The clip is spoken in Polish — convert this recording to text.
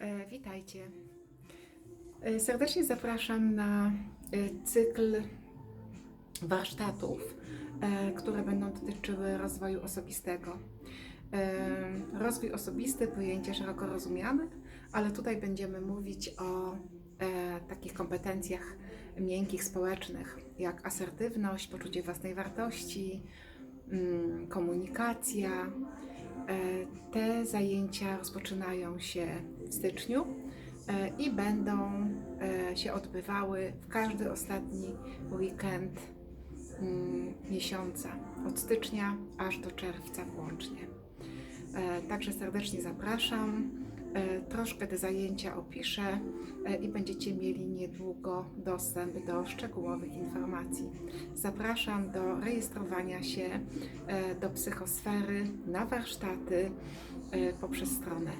E, Witajcie. E, Serdecznie zapraszam na e, cykl warsztatów, które będą dotyczyły rozwoju osobistego. Rozwój osobisty, pojęcie szeroko rozumiane, ale tutaj będziemy mówić o takich kompetencjach miękkich, społecznych, jak asertywność, poczucie własnej wartości, mm, komunikacja. E, Te zajęcia rozpoczynają się w styczniu e, i będą e, się odbywały w każdy ostatni weekend mm, miesiąca, od stycznia aż do czerwca włącznie. Także serdecznie zapraszam. E, Troszkę te zajęcia opiszę e, i będziecie mieli niedługo dostęp do szczegółowych informacji. Zapraszam do rejestrowania się e, do psychosfery na warsztaty poprzez stronę